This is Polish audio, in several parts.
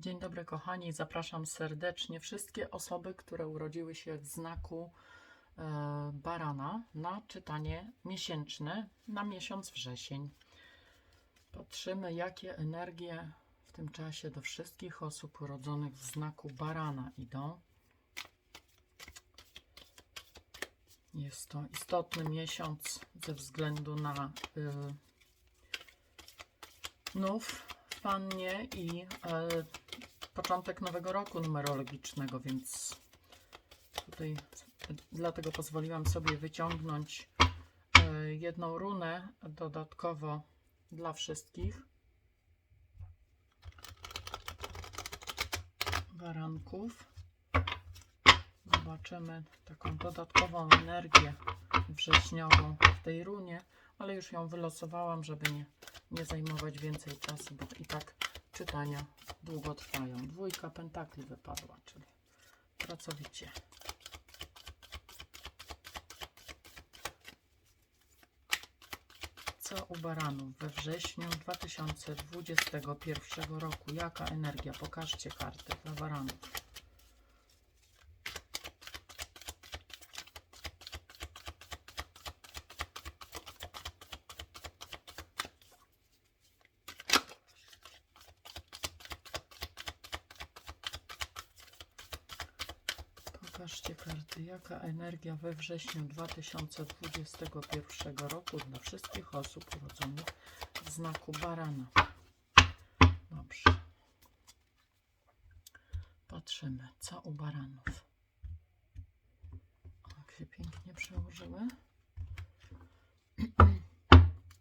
Dzień dobry, kochani. Zapraszam serdecznie wszystkie osoby, które urodziły się w znaku e, barana na czytanie miesięczne na miesiąc wrzesień. Patrzymy, jakie energie w tym czasie do wszystkich osób urodzonych w znaku barana idą. Jest to istotny miesiąc ze względu na y, nów pannie i e, początek nowego roku numerologicznego, więc tutaj dlatego pozwoliłam sobie wyciągnąć e, jedną runę dodatkowo dla wszystkich baranków. Zobaczymy taką dodatkową energię wrześniową w tej runie, ale już ją wylosowałam, żeby nie, nie zajmować więcej czasu, bo i tak czytania długo trwają. Dwójka pentakli wypadła, czyli pracowicie. Co u baranów we wrześniu 2021 roku? Jaka energia? Pokażcie karty dla baranów. Pokażcie karty. Jaka energia we wrześniu 2021 roku dla wszystkich osób urodzonych w znaku barana? Dobrze. Patrzymy, co u baranów. Jak się pięknie przełożyły.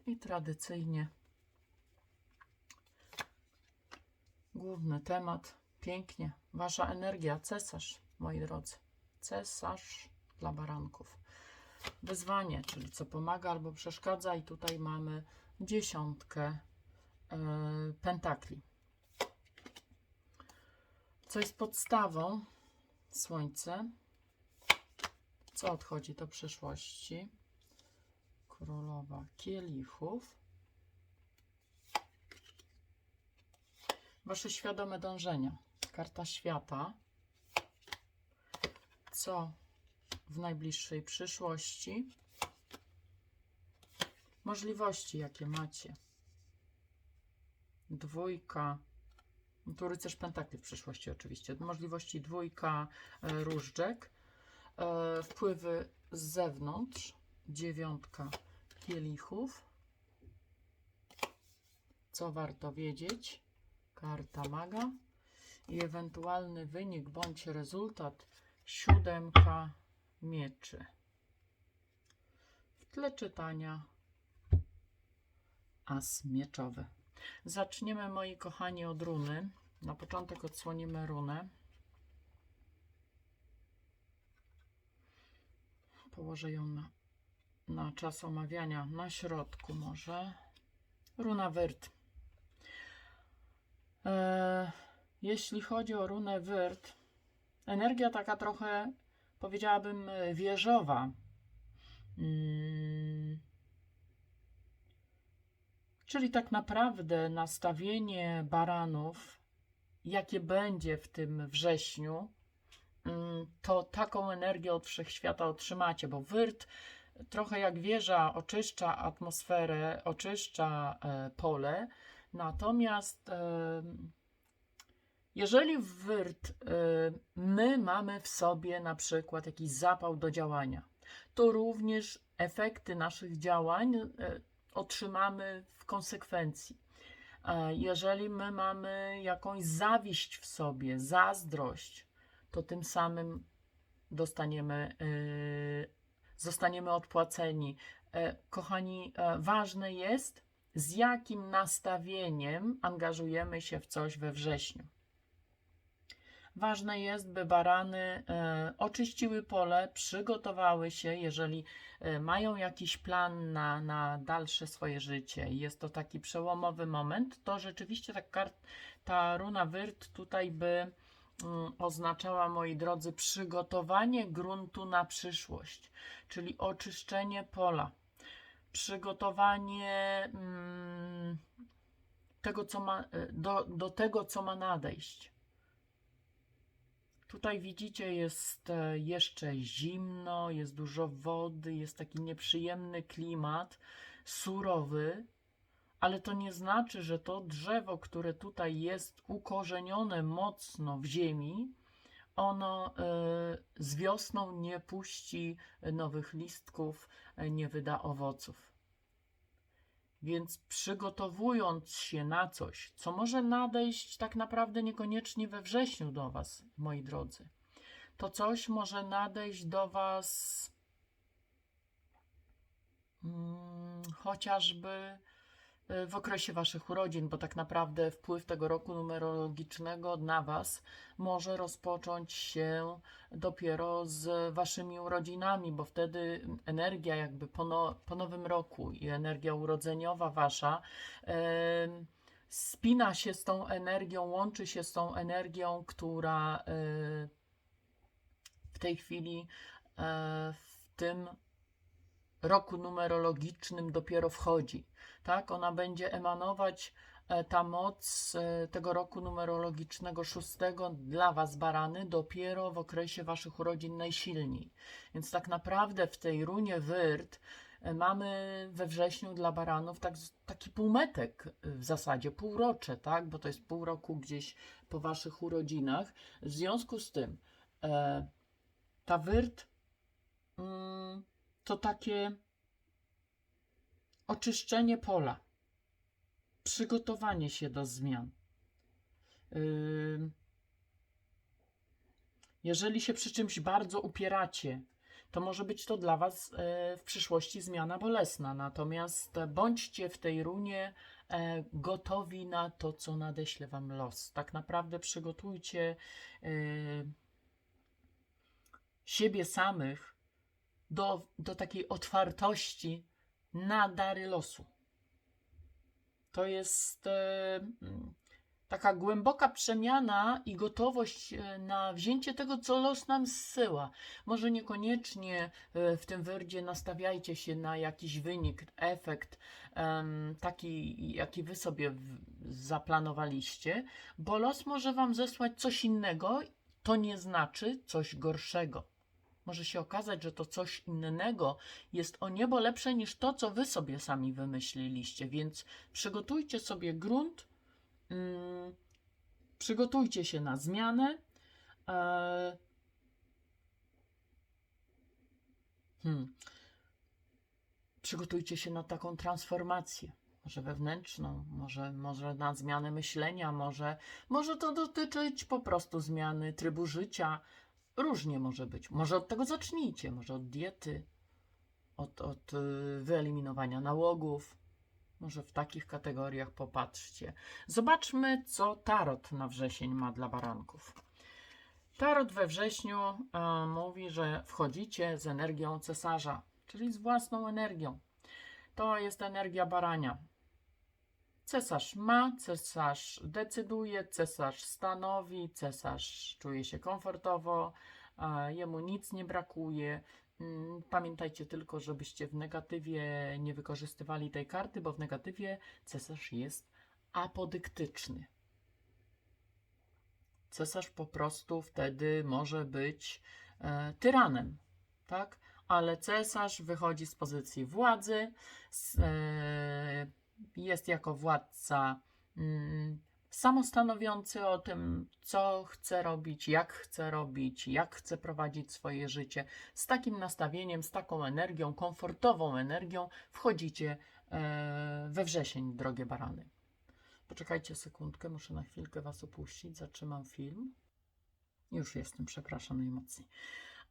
I tradycyjnie główny temat. Pięknie. Wasza energia, cesarz, moi drodzy. Cesarz dla baranków. Wyzwanie, czyli co pomaga albo przeszkadza, i tutaj mamy dziesiątkę e, pentakli. Co jest podstawą? Słońce. Co odchodzi do przyszłości? Królowa kielichów. Wasze świadome dążenia. Karta świata. Co w najbliższej przyszłości? Możliwości, jakie macie. Dwójka. Tu rycerz pentakli w przyszłości oczywiście. Możliwości dwójka e, różdżek. E, wpływy z zewnątrz. Dziewiątka kielichów. Co warto wiedzieć? Karta maga. I ewentualny wynik bądź rezultat. Siódemka mieczy. W tle czytania as mieczowy. Zaczniemy, moi kochani, od runy. Na początek odsłonimy runę. Położę ją na, na czas omawiania na środku może. Runa Wyrt. E, jeśli chodzi o runę Wyrt, energia taka trochę, powiedziałabym, e, wieżowa. Mm. Czyli tak naprawdę nastawienie baranów, jakie będzie w tym wrześniu, mm, to taką energię od wszechświata otrzymacie, bo wyrt trochę jak wieża oczyszcza atmosferę, oczyszcza e, pole, natomiast jeżeli w e, my mamy w sobie na przykład jakiś zapał do działania, to również efekty naszych działań e, otrzymamy w konsekwencji. Jeżeli my mamy jakąś zawiść w sobie, zazdrość, to tym samym dostaniemy, yy, zostaniemy odpłaceni. E, Kochani, e, ważne jest, z jakim nastawieniem angażujemy się w coś we wrześniu. Ważne jest, by barany e, oczyściły pole, przygotowały się, jeżeli e, mają jakiś plan na, na dalsze swoje życie. Jest to taki przełomowy moment. To rzeczywiście ta, kart, ta runa Wyrt tutaj by mm, oznaczała, moi drodzy, przygotowanie gruntu na przyszłość, czyli oczyszczenie pola, przygotowanie. Mm, tego, co ma, e, do, do tego, co ma nadejść. Tutaj widzicie, jest e, jeszcze zimno, jest dużo wody, jest taki nieprzyjemny klimat, surowy, ale to nie znaczy, że to drzewo, które tutaj jest ukorzenione mocno w ziemi, ono e, z wiosną nie puści nowych listków, e, nie wyda owoców. Więc przygotowując się na coś, co może nadejść tak naprawdę niekoniecznie we wrześniu do Was, moi drodzy, to coś może nadejść do Was mm, chociażby w okresie Waszych urodzin, bo tak naprawdę wpływ tego roku numerologicznego na Was może rozpocząć się dopiero z Waszymi urodzinami, bo wtedy energia jakby po, no, po nowym roku i energia urodzeniowa Wasza em, spina się z tą energią, łączy się z tą energią, która w tej chwili e, w tym roku numerologicznym dopiero wchodzi. Tak, ona będzie emanować e, ta moc e, tego roku numerologicznego szóstego dla Was, barany, dopiero w okresie Waszych urodzin najsilniej. Więc tak naprawdę w tej runie Wyrt e, mamy we wrześniu dla baranów tak, taki półmetek w zasadzie, półrocze, tak? Bo to jest pół roku gdzieś po Waszych urodzinach. W związku z tym e, ta Wyrt mm, to takie oczyszczenie pola, przygotowanie się do zmian. Jeżeli się przy czymś bardzo upieracie, to może być to dla Was e, w przyszłości zmiana bolesna. Natomiast bądźcie w tej runie e, gotowi na to, co nadeśle Wam los. Tak naprawdę przygotujcie e, siebie samych do, do takiej otwartości na dary losu. To jest e, mm, taka głęboka przemiana i gotowość e, na wzięcie tego, co los nam zsyła. Może niekoniecznie e, w tym wyrdzie nastawiajcie się na jakiś wynik, efekt, taki, jaki wy sobie zaplanowaliście, bo los może wam zesłać coś innego, to nie znaczy coś gorszego. Może się okazać, że to coś innego jest o niebo lepsze niż to, co wy sobie sami wymyśliliście, więc przygotujcie sobie grunt, mm, przygotujcie się na zmianę. E, hmm, przygotujcie się na taką transformację. Może wewnętrzną, może, może na zmianę myślenia, może, może to dotyczyć po prostu zmiany trybu życia. Różnie może być. Może od tego zacznijcie, może od diety, od, od y, wyeliminowania nałogów. Może w takich kategoriach popatrzcie. Zobaczmy, co tarot na wrzesień ma dla baranków. Tarot we wrześniu mówi, że wchodzicie z energią cesarza, czyli z własną energią. To jest energia barania. Cesarz ma, cesarz decyduje, cesarz stanowi, cesarz czuje się komfortowo, jemu nic nie brakuje. Mm, Pamiętajcie tylko, żebyście w negatywie nie wykorzystywali tej karty, bo w negatywie cesarz jest apodyktyczny. Cesarz po prostu wtedy może być e, tyranem, tak? Ale cesarz wychodzi z pozycji władzy, z, e, jest jako władca mm, samostanowiący o tym, co chce robić, jak chce robić, jak chce prowadzić swoje życie. Z takim nastawieniem, z taką energią, komfortową energią wchodzicie e, we wrzesień, drogie barany. Poczekajcie sekundkę, muszę na chwilkę Was opuścić, zatrzymam film. Już jestem, przepraszam najmocniej.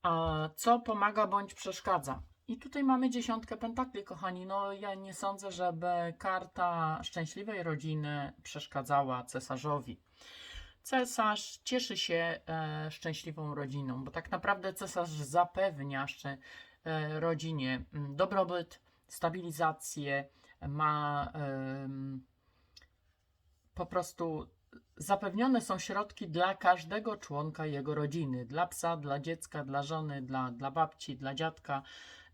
A co pomaga bądź przeszkadza? I tutaj mamy dziesiątkę pentakli, kochani. No, ja nie sądzę, żeby karta szczęśliwej rodziny przeszkadzała cesarzowi. Cesarz cieszy się e, szczęśliwą rodziną, bo tak naprawdę cesarz zapewnia szczę, e, rodzinie mm, dobrobyt, stabilizację, ma em, po prostu zapewnione są środki dla każdego członka jego rodziny. Dla psa, dla dziecka, dla żony, dla, dla babci, dla dziadka,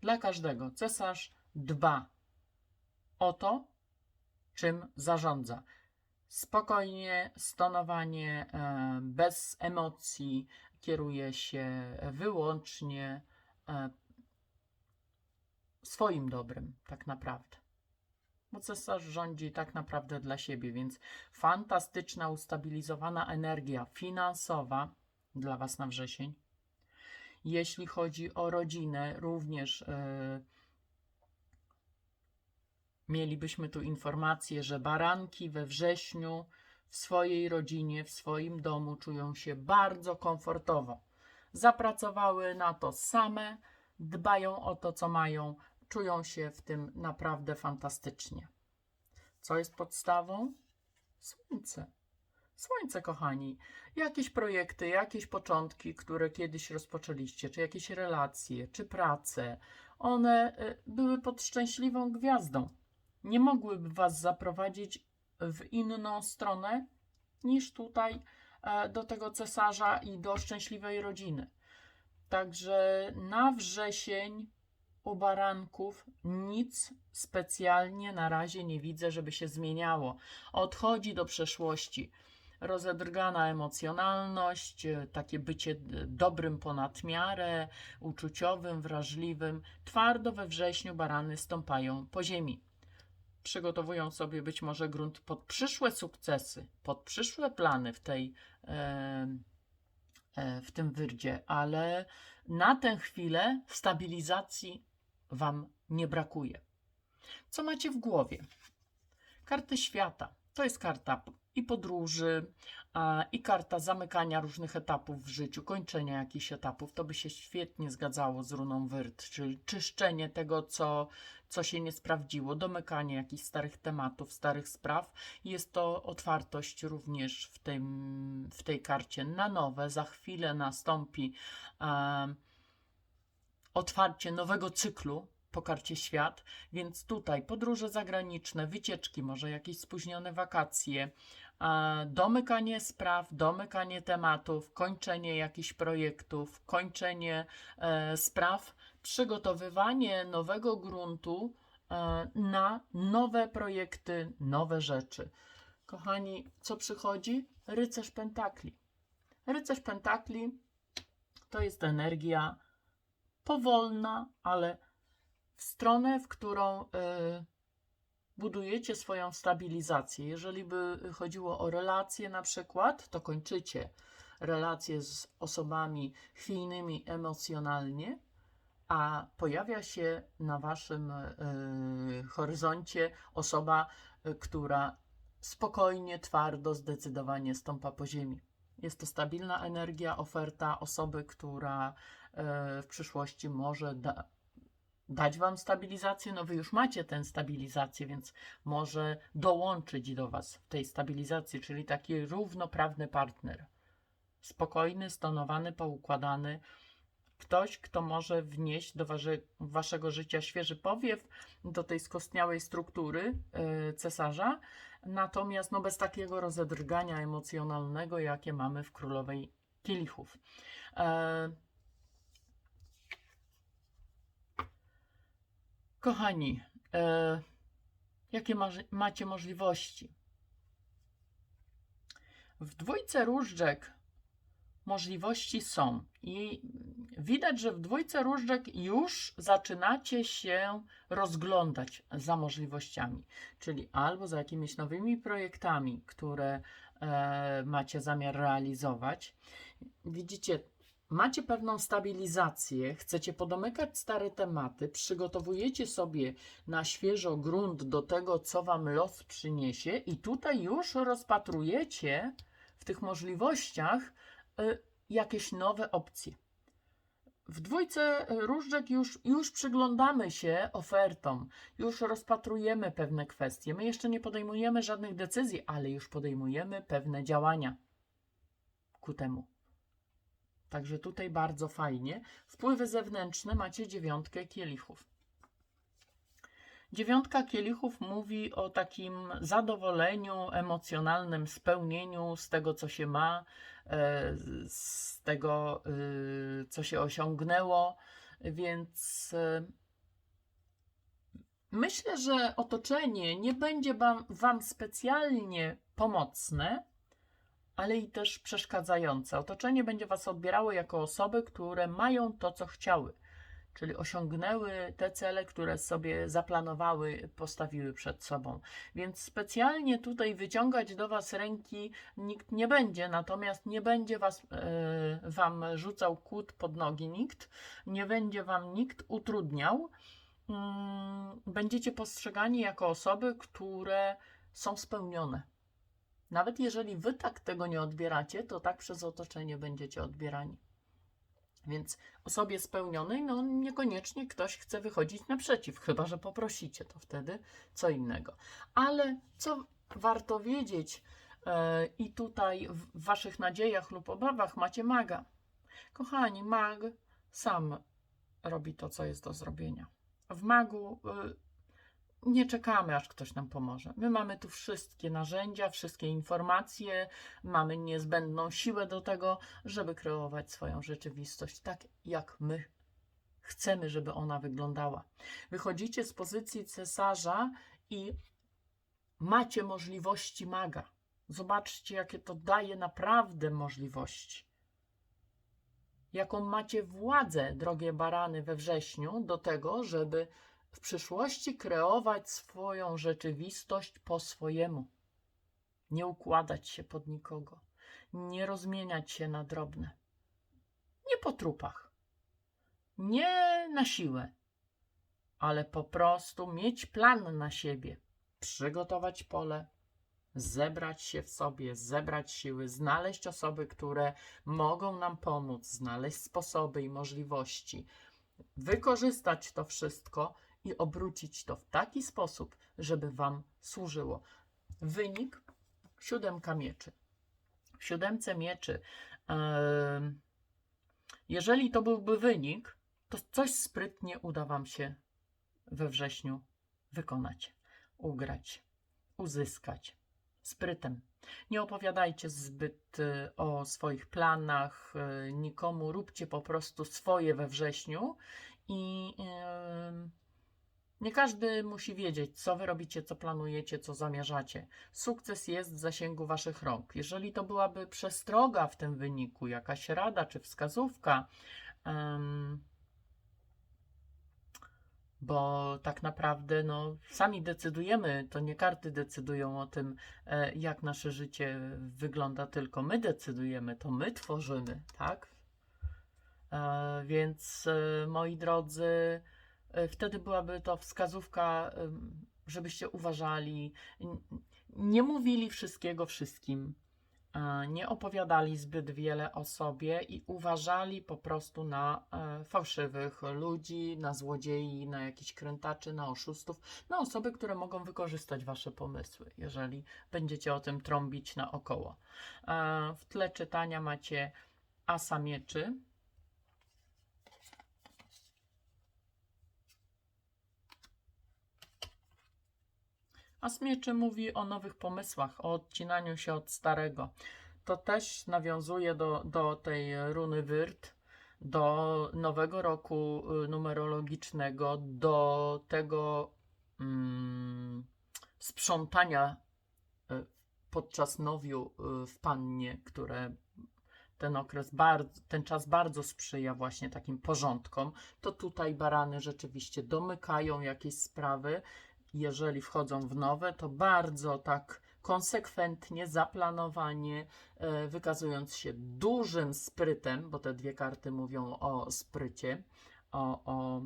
dla każdego. Cesarz dba o to, czym zarządza. spokojnie, stonowanie, e, bez emocji, kieruje się wyłącznie e, swoim dobrem, tak naprawdę. Bo cesarz rządzi tak naprawdę dla siebie, więc fantastyczna, ustabilizowana energia finansowa dla Was na wrzesień. Jeśli chodzi o rodzinę, również e, mielibyśmy tu informację, że baranki we wrześniu w swojej rodzinie, w swoim domu czują się bardzo komfortowo. Zapracowały na to same, dbają o to, co mają, czują się w tym naprawdę fantastycznie. Co jest podstawą? Słońce. Słońce, kochani. Jakieś projekty, jakieś początki, które kiedyś rozpoczęliście, czy jakieś relacje, czy prace, one y, były pod szczęśliwą gwiazdą. Nie mogłyby Was zaprowadzić w inną stronę niż tutaj e, do tego cesarza i do szczęśliwej rodziny. Także na wrzesień u baranków nic specjalnie na razie nie widzę, żeby się zmieniało. Odchodzi do przeszłości. Rozedrgana emocjonalność, e, takie bycie d- dobrym ponad miarę, uczuciowym, wrażliwym. Twardo we wrześniu barany stąpają po ziemi. Przygotowują sobie być może grunt pod przyszłe sukcesy, pod przyszłe plany w tej. E, e, w tym wyrdzie, ale na tę chwilę stabilizacji Wam nie brakuje. Co macie w głowie? Karty świata. To jest karta i podróży, i karta zamykania różnych etapów w życiu, kończenia jakichś etapów. To by się świetnie zgadzało z runą Wyrt, czyli czyszczenie tego, co, co się nie sprawdziło, domykanie jakichś starych tematów, starych spraw. Jest to otwartość również w, tym, w tej karcie na nowe. Za chwilę nastąpi otwarcie nowego cyklu po karcie świat, więc tutaj podróże zagraniczne, wycieczki, może jakieś spóźnione wakacje, domykanie spraw, domykanie tematów, kończenie jakichś projektów, kończenie e, spraw, przygotowywanie nowego gruntu e, na nowe projekty, nowe rzeczy. Kochani, co przychodzi? Rycerz Pentakli. Rycerz Pentakli to jest energia powolna, ale w stronę, w którą y, budujecie swoją stabilizację. Jeżeli by chodziło o relacje na przykład, to kończycie relacje z osobami chwiejnymi emocjonalnie, a pojawia się na waszym y, horyzoncie osoba, y, która spokojnie, twardo, zdecydowanie stąpa po ziemi. Jest to stabilna energia, oferta osoby, która e, w przyszłości może da, dać Wam stabilizację. No Wy już macie tę stabilizację, więc może dołączyć do Was w tej stabilizacji, czyli taki równoprawny partner. Spokojny, stonowany, poukładany. Ktoś, kto może wnieść do wasze, Waszego życia świeży powiew, do tej skostniałej struktury e, cesarza, natomiast no, bez takiego rozedrgania emocjonalnego, jakie mamy w Królowej Kielichów. Kochani, e, jakie maże- macie możliwości? W dwójce różdżek możliwości są i widać, że w dwójce różdżek już zaczynacie się rozglądać za możliwościami, czyli albo za jakimiś nowymi projektami, które e, macie zamiar realizować. Widzicie, macie pewną stabilizację, chcecie podomykać stare tematy, przygotowujecie sobie na świeżo grunt do tego, co wam los przyniesie, i tutaj już rozpatrujecie w tych możliwościach y, jakieś nowe opcje. W dwójce różdżek już, już przyglądamy się ofertom, już rozpatrujemy pewne kwestie. My jeszcze nie podejmujemy żadnych decyzji, ale już podejmujemy pewne działania ku temu. Także tutaj bardzo fajnie. Wpływy zewnętrzne macie dziewiątkę kielichów. Dziewiątka kielichów mówi o takim zadowoleniu, emocjonalnym spełnieniu z tego, co się ma, e, z tego, y, co się osiągnęło, więc e, myślę, że otoczenie nie będzie wam, wam specjalnie pomocne, ale i też przeszkadzające. Otoczenie będzie was odbierało jako osoby, które mają to, co chciały, czyli osiągnęły te cele, które sobie zaplanowały, postawiły przed sobą. Więc specjalnie tutaj wyciągać do was ręki nikt nie będzie, natomiast nie będzie was, e, wam rzucał kłód pod nogi nikt, nie będzie wam nikt utrudniał. Mm, Będziecie postrzegani jako osoby, które są spełnione. Nawet jeżeli wy tak tego nie odbieracie, to tak przez otoczenie będziecie odbierani. Więc osobie spełnionej, no niekoniecznie ktoś chce wychodzić naprzeciw, chyba że poprosicie, to wtedy co innego. Ale co warto wiedzieć, e, i tutaj w waszych nadziejach lub obawach macie maga. Kochani, mag sam robi to, co jest do zrobienia. W magu y, nie czekamy, aż ktoś nam pomoże. My mamy tu wszystkie narzędzia, wszystkie informacje, mamy niezbędną siłę do tego, żeby kreować swoją rzeczywistość tak, jak my chcemy, żeby ona wyglądała. Wychodzicie z pozycji cesarza i macie możliwości maga. Zobaczcie, jakie to daje naprawdę możliwości. Jaką macie władzę, drogie barany, we wrześniu, do tego, żeby w przyszłości kreować swoją rzeczywistość po swojemu. Nie układać się pod nikogo, nie rozmieniać się na drobne. Nie po trupach, nie na siłę, ale po prostu mieć plan na siebie, przygotować pole, zebrać się w sobie, zebrać siły, znaleźć osoby, które mogą nam pomóc, znaleźć sposoby i możliwości, wykorzystać to wszystko i obrócić to w taki sposób, żeby Wam służyło. Wynik siódemka mieczy. W siódemce mieczy, jeżeli to byłby wynik, to coś sprytnie uda Wam się we wrześniu wykonać, ugrać, uzyskać sprytem. Nie opowiadajcie zbyt y, o swoich planach y, nikomu, róbcie po prostu swoje we wrześniu i em, nie każdy musi wiedzieć, co wy robicie, co planujecie, co zamierzacie. Sukces jest w zasięgu waszych rąk. Jeżeli to byłaby przestroga w tym wyniku, jakaś rada czy wskazówka, em, bo tak naprawdę no, sami decydujemy, to nie karty decydują o tym, e, jak nasze życie wygląda, tylko my decydujemy, to my tworzymy, tak? E, Więc e, moi drodzy, wtedy byłaby to wskazówka, żebyście uważali, nie mówili wszystkiego wszystkim, nie opowiadali zbyt wiele o sobie i uważali po prostu na e, fałszywych ludzi, na złodziei, na jakichś krętaczy, na oszustów, na osoby, które mogą wykorzystać wasze pomysły, jeżeli będziecie o tym trąbić naokoło. E, W tle czytania macie asa mieczy. As mieczy mówi o nowych pomysłach, o odcinaniu się od starego. To też nawiązuje do, do tej runy Wyrt, do nowego roku y, numerologicznego, do tego mm, sprzątania y, podczas nowiu y, w pannie, które ten okres, bardzo, ten czas bardzo sprzyja właśnie takim porządkom, to tutaj barany rzeczywiście domykają jakieś sprawy. Jeżeli wchodzą w nowe, to bardzo tak konsekwentnie, zaplanowanie, e, wykazując się dużym sprytem, bo te dwie karty mówią o sprycie, o, o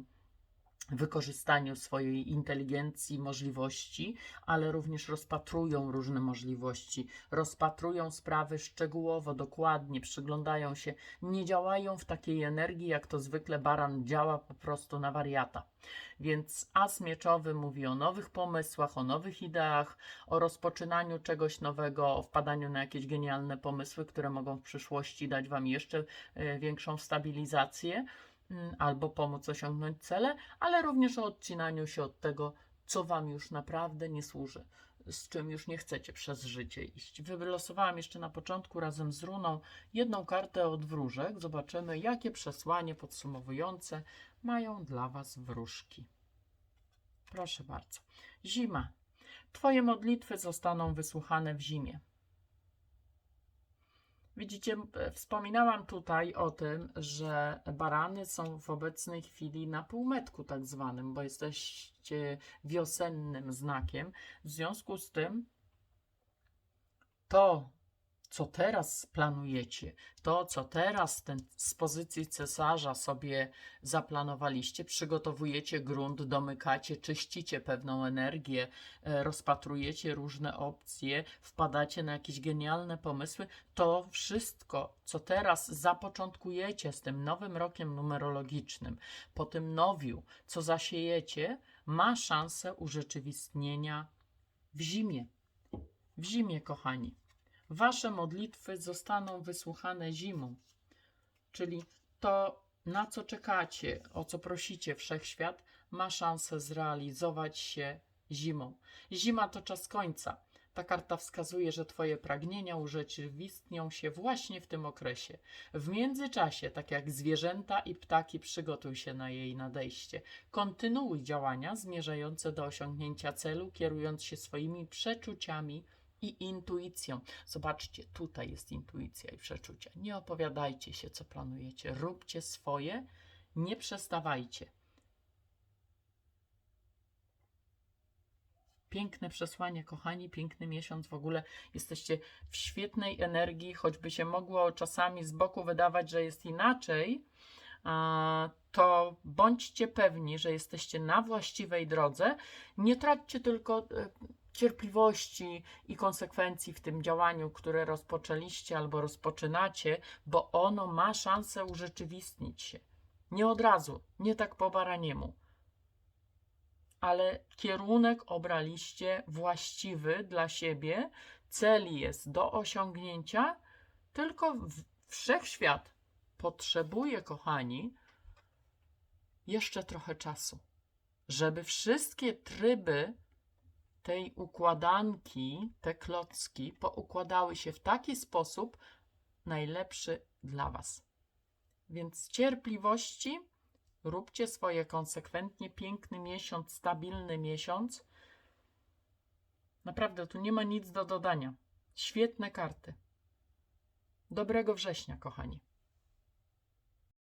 wykorzystaniu swojej inteligencji, możliwości, ale również rozpatrują różne możliwości, rozpatrują sprawy szczegółowo, dokładnie, przyglądają się, nie działają w takiej energii, jak to zwykle baran działa po prostu na wariata. Więc as mieczowy mówi o nowych pomysłach, o nowych ideach, o rozpoczynaniu czegoś nowego, o wpadaniu na jakieś genialne pomysły, które mogą w przyszłości dać Wam jeszcze e, większą stabilizację albo pomóc osiągnąć cele, ale również o odcinaniu się od tego, co Wam już naprawdę nie służy, z czym już nie chcecie przez życie iść. Wylosowałam jeszcze na początku razem z runą jedną kartę od wróżek. Zobaczymy, jakie przesłanie podsumowujące mają dla Was wróżki. Proszę bardzo. Zima. Twoje modlitwy zostaną wysłuchane w zimie. Widzicie, wspominałam tutaj o tym, że barany są w obecnej chwili na półmetku tak zwanym, bo jesteście wiosennym znakiem. W związku z tym to, co teraz planujecie, to, co teraz ten, z pozycji cesarza sobie zaplanowaliście, przygotowujecie grunt, domykacie, czyścicie pewną energię, e, rozpatrujecie różne opcje, wpadacie na jakieś genialne pomysły, to wszystko, co teraz zapoczątkujecie z tym nowym rokiem numerologicznym, po tym nowiu, co zasiejecie, ma szansę urzeczywistnienia w zimie. W zimie, kochani. Wasze modlitwy zostaną wysłuchane zimą, czyli to, na co czekacie, o co prosicie wszechświat, ma szansę zrealizować się zimą. Zima to czas końca. Ta karta wskazuje, że Twoje pragnienia urzeczywistnią się właśnie w tym okresie. W międzyczasie, tak jak zwierzęta i ptaki, przygotuj się na jej nadejście. Kontynuuj działania zmierzające do osiągnięcia celu, kierując się swoimi przeczuciami i intuicją. Zobaczcie, tutaj jest intuicja i przeczucia. Nie opowiadajcie się, co planujecie. Róbcie swoje, nie przestawajcie. Piękne przesłanie, kochani, piękny miesiąc w ogóle. Jesteście w świetnej energii, choćby się mogło czasami z boku wydawać, że jest inaczej, to bądźcie pewni, że jesteście na właściwej drodze. Nie traćcie tylko e, cierpliwości i konsekwencji w tym działaniu, które rozpoczęliście albo rozpoczynacie, bo ono ma szansę urzeczywistnić się. Nie od razu, nie tak po baraniemu ale kierunek obraliście właściwy dla siebie, cel jest do osiągnięcia, tylko wszechświat potrzebuje, kochani, jeszcze trochę czasu, żeby wszystkie tryby tej układanki, te klocki poukładały się w taki sposób najlepszy dla Was. Więc cierpliwości, Róbcie swoje konsekwentnie. Piękny miesiąc, stabilny miesiąc. Naprawdę, tu nie ma nic do dodania. Świetne karty. Dobrego września, kochani.